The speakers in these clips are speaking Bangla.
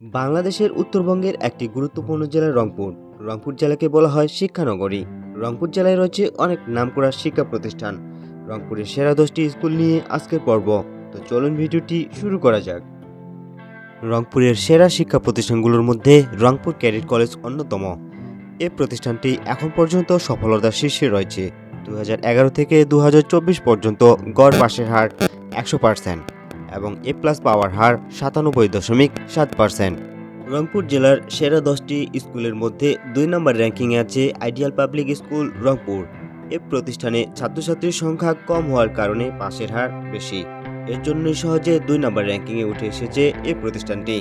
বাংলাদেশের উত্তরবঙ্গের একটি গুরুত্বপূর্ণ জেলা রংপুর। রংপুর জেলাকে বলা হয় শিক্ষানগরী। রংপুর জেলায় রয়েছে অনেক নামকরা শিক্ষা প্রতিষ্ঠান। রংপুরের সেরা দশটি স্কুল নিয়ে আজকের পর্ব। তো চলুন ভিডিওটি শুরু করা যাক। রংপুরের সেরা শিক্ষা প্রতিষ্ঠানগুলোর মধ্যে রংপুর ক্যাডেট কলেজ অন্যতম। এ প্রতিষ্ঠানটি এখন পর্যন্ত সফলতার শীর্ষে রয়েছে। দু হাজার এগারো থেকে দু হাজার চব্বিশ পর্যন্ত গড় পাশের হার একশো পার্সেন্ট। এবং এ প্লাস পাওয়ার হার সাতানব্বই দশমিক সাত পার্সেন্ট রংপুর জেলার সেরা দশটি স্কুলের মধ্যে দুই নম্বর র্যাঙ্কিংয়ে আছে আইডিয়াল পাবলিক স্কুল রংপুর। এ প্রতিষ্ঠানে ছাত্রছাত্রীর সংখ্যা কম হওয়ার কারণে পাশের হার বেশি। এর জন্যই সহজে দুই নম্বর র্যাঙ্কিংয়ে উঠে এসেছে এ প্রতিষ্ঠানটি।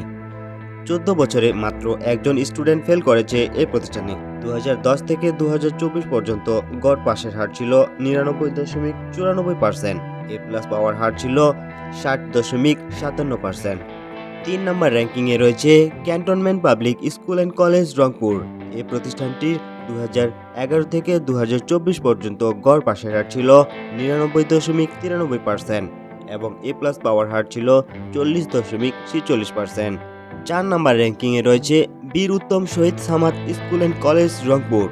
চোদ্দ বছরে মাত্র একজন স্টুডেন্ট ফেল করেছে এই প্রতিষ্ঠানে। দুই হাজার দশ থেকে দু হাজার চব্বিশ পর্যন্ত গড় পাশের হার ছিল নিরানব্বই দশমিক চুরানব্বই পার্সেন্ট এ প্লাস পাওয়ার হার ছিল ষাট দশমিক সাতান্ন পার্সেন্ট। তিন নম্বর র্যাঙ্কিংয়ে রয়েছে cantonment public school and college Rangpur. এই প্রতিষ্ঠানটির দু এগারো থেকে দু হাজার চব্বিশ পর্যন্ত গড় পাশের হার ছিল নিরানব্বই দশমিক তিরানব্বই পার্সেন্ট এবং এ প্লাস পাওয়ার হার ছিল চল্লিশ দশমিক ছিচল্লিশ পার্সেন্ট। চার নম্বর র্যাঙ্কিংয়ে রয়েছে Bir Uttom Shahid Samad school and college Rangpur.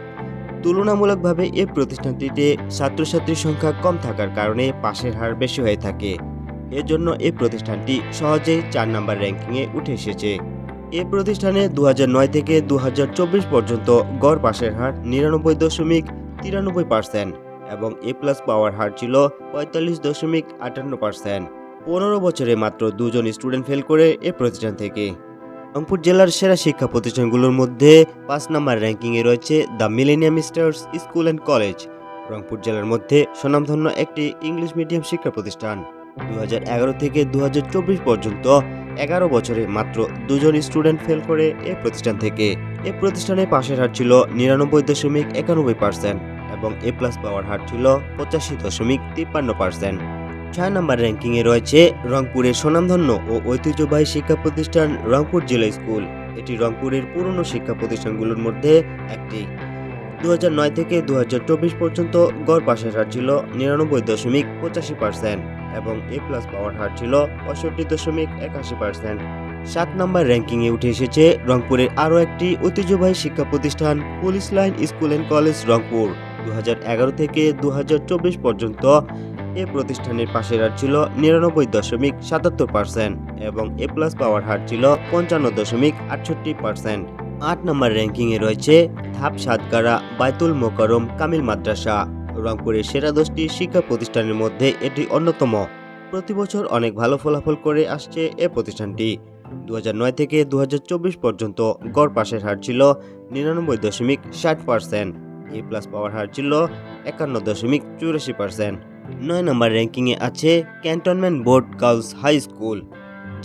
তুলনামূলকভাবে এ প্রতিষ্ঠানটিতে ছাত্রছাত্রীর সংখ্যা কম থাকার কারণে পাশের হার বেশি হয়ে থাকে। এজন্য এই প্রতিষ্ঠানটি সহজেই চার নম্বর র্যাঙ্কিংয়ে উঠে এসেছে। এ প্রতিষ্ঠানে দু হাজার নয় থেকে দু হাজার চব্বিশ পর্যন্ত গড় পাশের হার নিরানব্বই দশমিক তিরানব্বই পার্সেন্ট এবং এ প্লাস পাওয়ার হার ছিল পঁয়তাল্লিশ দশমিক আটান্ন পার্সেন্ট। পনেরো বছরে মাত্র দুজন স্টুডেন্ট ফেল করে এ প্রতিষ্ঠান থেকে। রংপুর জেলার সেরা শিক্ষা প্রতিষ্ঠানগুলোর মধ্যে পাঁচ নম্বর র্যাঙ্কিংয়ে রয়েছে the millennium stars school and college. Rangpur জেলার মধ্যে স্বনামধন্য একটি ইংলিশ মিডিয়াম শিক্ষা প্রতিষ্ঠান। দুহাজার এগারো থেকে দুহাজার চব্বিশ পর্যন্ত এগারো বছরে মাত্র দুজন স্টুডেন্ট ফেল করে এ প্রতিষ্ঠান থেকে। এ প্রতিষ্ঠানে পাশের হার ছিল নিরানব্বই দশমিক একানব্বই পার্সেন্ট এবং এ প্লাস পাওয়ার হার ছিল পঁচাশি দশমিক তিপ্পান্ন পার্সেন্ট ছয় নম্বর র্যাঙ্কিংয়ে রয়েছে রংপুরের স্বনামধন্য ও ঐতিহ্যবাহী শিক্ষা প্রতিষ্ঠান রংপুর জেলা স্কুল। এটি রংপুরের পুরনো শিক্ষা প্রতিষ্ঠানগুলোর মধ্যে একটি। দু হাজার নয় থেকে দু হাজার চব্বিশ পর্যন্ত গড় পাশের হার ছিল নিরানব্বই দশমিক পঁচাশি পার্সেন্ট এবং এ প্লাস পাওয়ার হার ছিল পঁয়ষট্টি দশমিক একাশি পার্সেন্ট। সাত নম্বর র্যাঙ্কিংয়ে উঠে এসেছে রংপুরের আরও একটি ঐতিহ্যবাহী শিক্ষা প্রতিষ্ঠান police line school and college Rangpur. দু হাজার এগারো থেকে দু হাজার চব্বিশ পর্যন্ত এ প্রতিষ্ঠানের পাশের হার ছিল নিরানব্বই দশমিক সাতাত্তর পার্সেন্ট এবং এ প্লাস পাওয়ার হার ছিল পঞ্চান্ন দশমিক আটষট্টি পার্সেন্ট। আট নম্বর র্যাঙ্কিংয়ে রয়েছে ধাপ সাতকারা, বাইতুল মোকারম কামিল মাদ্রাসা। রংপুরের সেরা দশটি শিক্ষা প্রতিষ্ঠানের মধ্যে এটি অন্যতম। প্রতি বছর অনেক ভালো ফলাফল করে আসছে এ প্রতিষ্ঠানটি। দু হাজার নয় থেকে দু হাজার চব্বিশ পর্যন্ত গড় পাশের হার ছিল নিরানব্বই দশমিক ষাট পার্সেন্ট এ প্লাস পাওয়ার হার ছিল একান্ন দশমিক চুরাশি পার্সেন্ট নয় নম্বর র্যাঙ্কিংয়ে আছে cantonment board girls high school.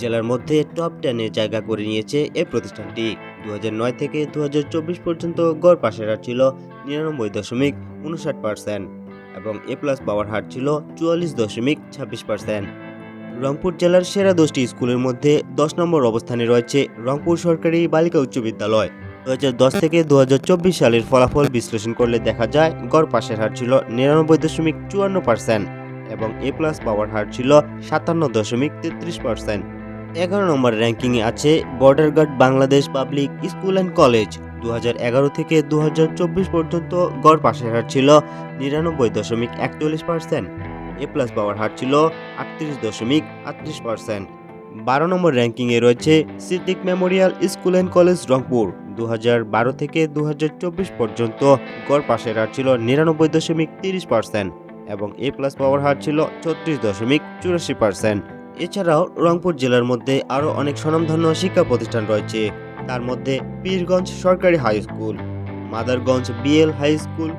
জেলার মধ্যে টপ টেনে জায়গা করে নিয়েছে এ প্রতিষ্ঠানটি। দু হাজার নয় থেকে দু হাজার চব্বিশ পর্যন্ত গড় পাশের হার ছিল নিরানব্বই দশমিক উনষাট পার্সেন্ট এবং এ প্লাস পাওয়ার হার ছিল চুয়াল্লিশ দশমিক ছাব্বিশ পার্সেন্ট। রংপুর জেলার সেরা দশটি স্কুলের মধ্যে দশ নম্বর অবস্থানে রয়েছে রংপুর সরকারি বালিকা উচ্চ বিদ্যালয়। দু হাজার দশ থেকে দু হাজার চব্বিশ সালের ফলাফল বিশ্লেষণ করলে দেখা যায় গড় পাশের হার ছিল নিরানব্বই দশমিক চুয়ান্ন পার্সেন্ট এবং এ প্লাস পাওয়ার হার ছিল সাতান্ন দশমিক তেত্রিশ পার্সেন্ট। এগারো নম্বর র্যাঙ্কিংয়ে আছে border guard Bangladesh public school and college. দু হাজার এগারো থেকে দু হাজার চব্বিশ পর্যন্ত গড় পাশের হার ছিল নিরানব্বই দশমিক একচল্লিশ পার্সেন্ট। এ প্লাস পাওয়ার হার ছিল আটত্রিশ দশমিক আটত্রিশ পার্সেন্ট। বারো নম্বর র্যাঙ্কিংয়ে রয়েছে Siddique memorial school and college Rangpur. দু বারো থেকে দু হাজার চব্বিশ পর্যন্ত গড় পাশের হার ছিল নিরানব্বই দশমিক তিরিশ পার্সেন্ট এবং এ প্লাস পাওয়ার হার ছিল ছত্রিশ দশমিক চুরাশি পার্সেন্ট। এছাড়াও রংপুর জেলার মধ্যে আরও অনেক স্বনামধন্য শিক্ষা প্রতিষ্ঠান রয়েছে। তার মধ্যে পীরগঞ্জ সরকারি high school, Madarganj BL high school,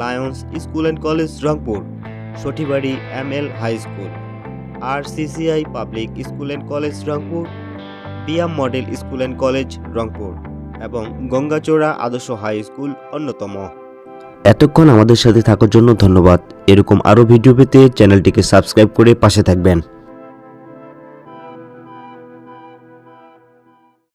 lions school and college Rangpur Shathibari M L high school R CCI public school and college Rangpur BIAM model school and college Rangpur এবং গঙ্গাচোড়া আদর্শ হাই স্কুল অন্যতম। এতক্ষণ আমাদের সাথে থাকার জন্য ধন্যবাদ। এরকম আরও ভিডিও পেতে চ্যানেলটিকে সাবস্ক্রাইব করে পাশে থাকবেন।